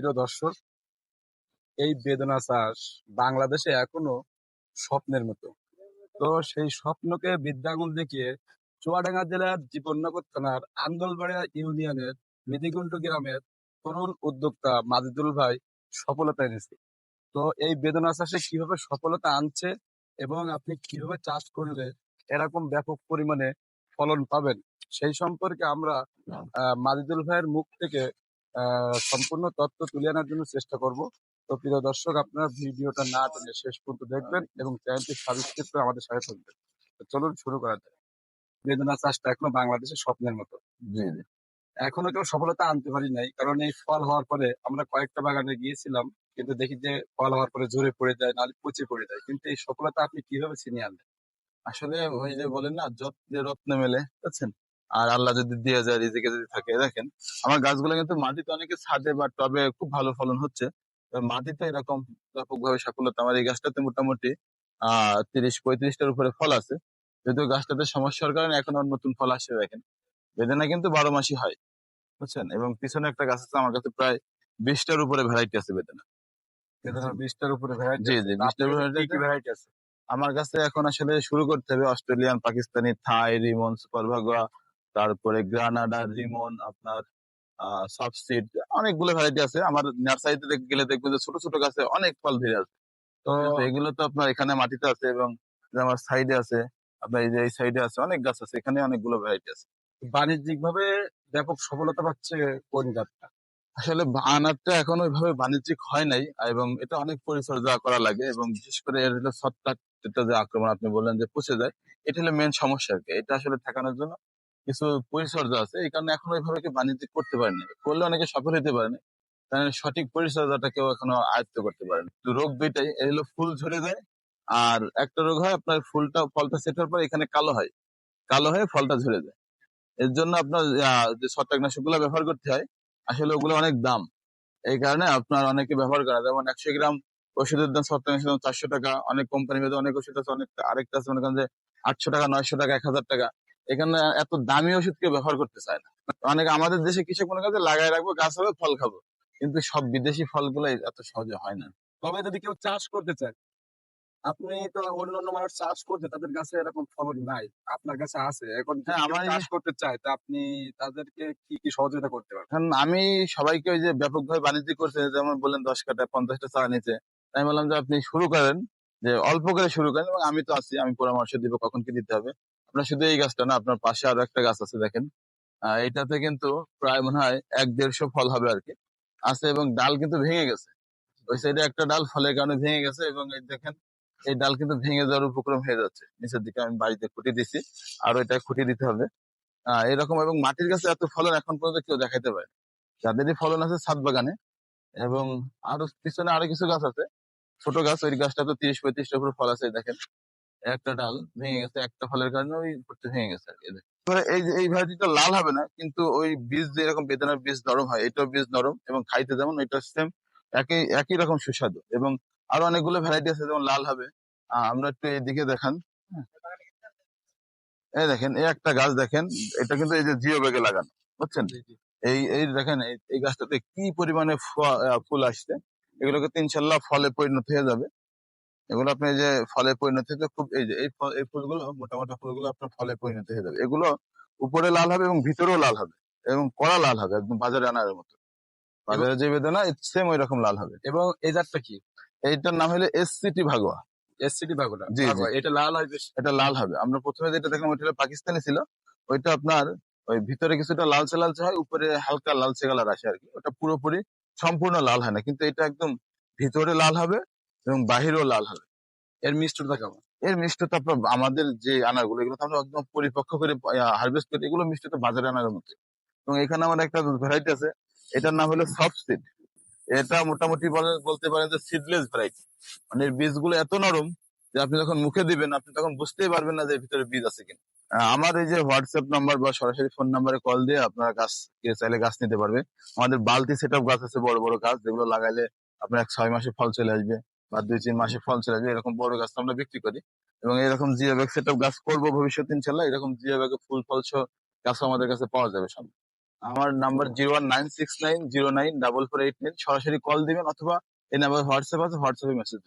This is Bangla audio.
প্রিয় দর্শক, এই বেদনা চাষ বাংলাদেশে এখনও স্বপ্নের মতো। তো সেই স্বপ্নকে বিদ্যাগুল দেখিয়ে চুয়াডাঙ্গা জেলার জীবননগর থানার আন্দোলবাড়িয়া ইউনিয়নের মেদিগুন্টু গ্রামের তরুণ উদ্যোক্তা মাজিদুল ভাই সফলতা এনেছে। তো এই বেদনা চাষে কীভাবে সফলতা আনছে এবং আপনি কীভাবে চাষ করলে এরকম ব্যাপক পরিমাণে ফলন পাবেন, সেই সম্পর্কে আমরা মাজিদুল ভাইয়ের মুখ থেকে সম্পূর্ণ তথ্য তুলে আনার জন্য চেষ্টা করব। তো প্রিয় দর্শক আপনারা ভিডিওটা না টেনে শেষ পর্যন্ত দেখবেন এবং চ্যানেলটি সাবস্ক্রাইব করে আমাদের সাথে থাকবেন। তো চলুন শুরু করা যাক। বেদনা চাষটা এখনও বাংলাদেশের স্বপ্নের মতো। জি জি। এখনও কেউ সফলতা আনতে পারি নাই কারণ এই ফল হওয়ার পরে আমরা কয়েকটা বাগানে গিয়েছিলাম কিন্তু দেখি যে ফল হওয়ার পরে জোরে পড়ে যায় নাহলে পচে পড়ে যায়। কিন্তু এই সফলতা আপনি কীভাবে ছিনিয়ে আনলেন? আসলে ওই যে বলেন না যত্নে রত্নে মেলে বুঝছেন? আর আল্লাহ যদি দিয়ে যায় রিজিকে যদি থাকে। দেখেন আমার গাছগুলো কিন্তু মাটিতে অনেকে ছাদে বা টবে খুব ভালো ফলন হচ্ছে। মাটিতে এরকম ব্যাপকভাবে সাফল্যতা আমার এই গাছটাতে মোটামুটি আহ তিরিশ পঁয়ত্রিশটার উপরে ফল আছে। যদিও গাছটাতে সমস্যার কারণে এখন আর নতুন ফল আসে দেখেন। বেদানা কিন্তু বারো মাসই হয় বুঝছেন? এবং পিছনে একটা গাছ আছে আমার কাছে প্রায় বিশটার উপরে ভ্যারাইটি আছে বেদানা। বিশটার উপরে ভ্যারাইটি জি জি বিশটার উপরে কি ভ্যারাইটি আছে? আমার কাছে এখন আসলে শুরু করতে হবে অস্ট্রেলিয়ান পাকিস্তানি থাই রিমন সুপার ভাগোয়া তারপরে গ্রানাডা রিমন আপনার সবসিড অনেকগুলো ভ্যারাইটি আছে। আমার নার্সারিতে গেলে দেখবেন যে ছোট ছোট গাছে অনেক ফল ধরে আছে তো এগুলো তো আপনার এখানে মাটিতে আছে এবং আমার সাইডে আছে আপনার এই যে এই সাইডে আছে অনেক গাছ আছে এখানে অনেকগুলো ভ্যারাইটি আছে। বাণিজ্যিক ভাবে ব্যাপক সফলতা পাচ্ছে কোন জাতটা? আসলে আনারটা এখন ওইভাবে বাণিজ্যিক হয় নাই এবং এটা অনেক পরিচর্যা করা লাগে এবং বিশেষ করে এর হলো ছত্রাক যেটা যে আক্রমণ আপনি বললেন যে পচে যায় এটা হলো মেন সমস্যা আর কি। এটা আসলে ঠেকানোর জন্য কিছু পরিচর্যা আছে। এই কারণে এখন ওইভাবে কি বাণিজ্যিক করতে পারেনি। করলে অনেকে সফল হতে পারেনি। কারণ সঠিক পরিচর্যাটা কেউ এখনও আয়ত্ত করতে পারেনি। রোগ দুইটাই, এই হলো ফুল ঝরে যায় আর একটা রোগ হয় আপনার ফুলটা, ফলটা সেট হওয়ার পর এখানে কালো হয়। কালো হয়ে ফলটা ঝরে যায়। এর জন্য আপনার যে ছত্রাকনাশকগুলো ব্যবহার করতে হয়, আসলে ওগুলো অনেক দাম। এই কারণে আপনার অনেকে ব্যবহার করা যেমন একশো গ্রাম ওষুধের দাম ছত্রাকনাশক চারশো টাকা। অনেক কোম্পানি ভেদে অনেক ওষুধ আছে অনেক আরেকটা আছে, মনে করেন যে আটশো টাকা, নয়শো টাকা, এক হাজার টাকা। এখানে এত দামি ওষুধ কেউ ব্যবহার করতে চায় না। অনেক আমাদের দেশে কৃষক মনে করে যে লাগাই রাখব গাছ হবে ফল খাব। কিন্তু সব বিদেশি ফলগুলো এত সহজে হয় না। তবে যদি কেউ চাষ করতে চায় আপনি তো অন্য অন্য মানুষ চাষ করতে তাদের কাছে এরকম ফলন নাই। আপনার কাছে আছে। এখন যদি কেউ আমার চাষ করতে চায় তা আপনি তাদেরকে কি কি সহযোগিতা করতে পারবেন এখন আমি সবাইকে ওই যে ব্যাপকভাবে বাণিজ্যিক করছে যেমন বললেন দশ কাটা পঞ্চাশটা চা নিচে আমি বললাম যে আপনি শুরু করেন যে অল্প করে শুরু করেন এবং আমি তো আছি আমি পরামর্শ দিব কখন কি দিতে হবে। আপনার শুধু এই গাছটা না আপনার পাশে আরও একটা গাছ আছে দেখেন। আহ, এইটাতে কিন্তু প্রায় মনে হয় এক দেড়শো ফল হবে আর কি আছে এবং ডাল কিন্তু ভেঙে গেছে। ওই সাইডে একটা ডাল ফলের কারণে ভেঙে গেছে এবং এই দেখেন এই ডাল কিন্তু ভেঙে যাওয়ার উপক্রম হয়ে যাচ্ছে। নিচের দিকে আমি বাড়িতে খুঁটি দিছি আর ওইটা খুঁটি দিতে হবে। এরকম এবং মাটির কাছে এত ফলন এখন পর্যন্ত কেউ দেখাইতে পারে যাদেরই ফলন আছে ছাদ বাগানে এবং আরও পিছনে আরও কিছু গাছ আছে। ছোট গাছ ওই গাছটা তো তিরিশ পঁয়ত্রিশটা ফল আছে দেখেন। একটা ডাল ভেঙে গেছে একটা ফলের কারণে ওই ভেঙে গেছে আর কি এই দেখেন। এই এই ভ্যারাইটিটা লাল হবে না কিন্তু ওই বীজ যে এরকম বেদানার বীজ নরম হয় এটাও বীজ নরম এবং খাইতে যেমন এটা সেম একই একই রকম সুস্বাদু এবং আরও অনেকগুলো ভ্যারাইটি আছে যেমন লাল হবে। আমরা একটু এইদিকে দেখান। এই দেখেন এই একটা গাছ দেখেন এটা কিন্তু এই যে জিও ব্যাগে লাগানো বুঝছেন? এই এই দেখেন এই- গাছটাতে কি পরিমাণে ফুল আসছে এগুলোকে তো ইনশাল্লাহ ফলে পরিণত হয়ে যাবে। এগুলো আপনি যে ফলে পরিণত হতে খুব এই যে এই ফল- এই ফুলগুলো মোটা মোটা ফুলগুলো আপনার ফলে পরিণত হয়ে যাবে। এগুলো উপরে লাল হবে এবং ভিতরেও লাল হবে এবং কড়া লাল হবে একদম বাজারে আনার মতো। বাজারে যে বেদনা সেম ওই রকম লাল হবে। এবং এই জাতটা কি? এইটার নাম হলো এস সিটি ভাগোয়া। এসসিডি বাগুলা জি। এটা লাল হয় বেশ? এটা লাল হবে। আমরা প্রথমে যেটা দেখলাম ওইটা পাকিস্তানি ছিল। ওইটা আপনার ওই ভিতরে কিছুটা লালচে লালচে হয় উপরে হালকা লালচে কালার আসে আর কি। ওটা পুরোপুরি সম্পূর্ণ লাল হয় না কিন্তু এটা একদম ভিতরে লাল হবে এবং বাহিরেও লাল হবে। এর মিষ্টতা কেমন? এর মিষ্টতা আমাদের যে আনারগুলো, এগুলো আমরা একদম পরিপক্ক করে হারভেস্ট করি, এগুলো মিষ্টতা বাজারে আনার মতো এবং এখানে আমার একটা ভ্যারাইটি আছে, এটার নাম হলো সফট সিড এটা মোটামুটি বলে- বলতে পারেন যে সিডলেস ভ্যারাইটি মানে এর বীজগুলো এত নরম যে আপনি যখন মুখে দিবেন, আপনি তখন বুঝতেই পারবেন না যে ভিতরে বীজ আছে কিনা। আমার এই যে হোয়াটসঅ্যাপ নাম্বার বা সরাসরি ফোন নাম্বারে কল দিয়ে আপনারা গাছ চাইলে গাছ নিতে পারবে। আমাদের বালতি সেট গাছ আছে, বড় বড় গাছ, যেগুলো লাগাইলে আপনার এক ছয় মাসে ফল চলে আসবে। বা দুই, তিন মাসে ফল চলে এরকম বড় গাছ আমরা বিক্রি করি। এবং এরকম জিও ব্যাগ সেট গাছ করব ভবিষ্যৎ ইনশাল্লাহ। এরকম জিও ব্যাগে ফুল, ফল সহ গাছও আমাদের কাছে পাওয়া যাবে সামনে আমার number zero one nine six nine zero nine double four eight nine সরাসরি কল দিবেন অথবা এই নাম্বার হোয়াটসঅ্যাপ আছে হোয়াটসঅ্যাপে মেসেজ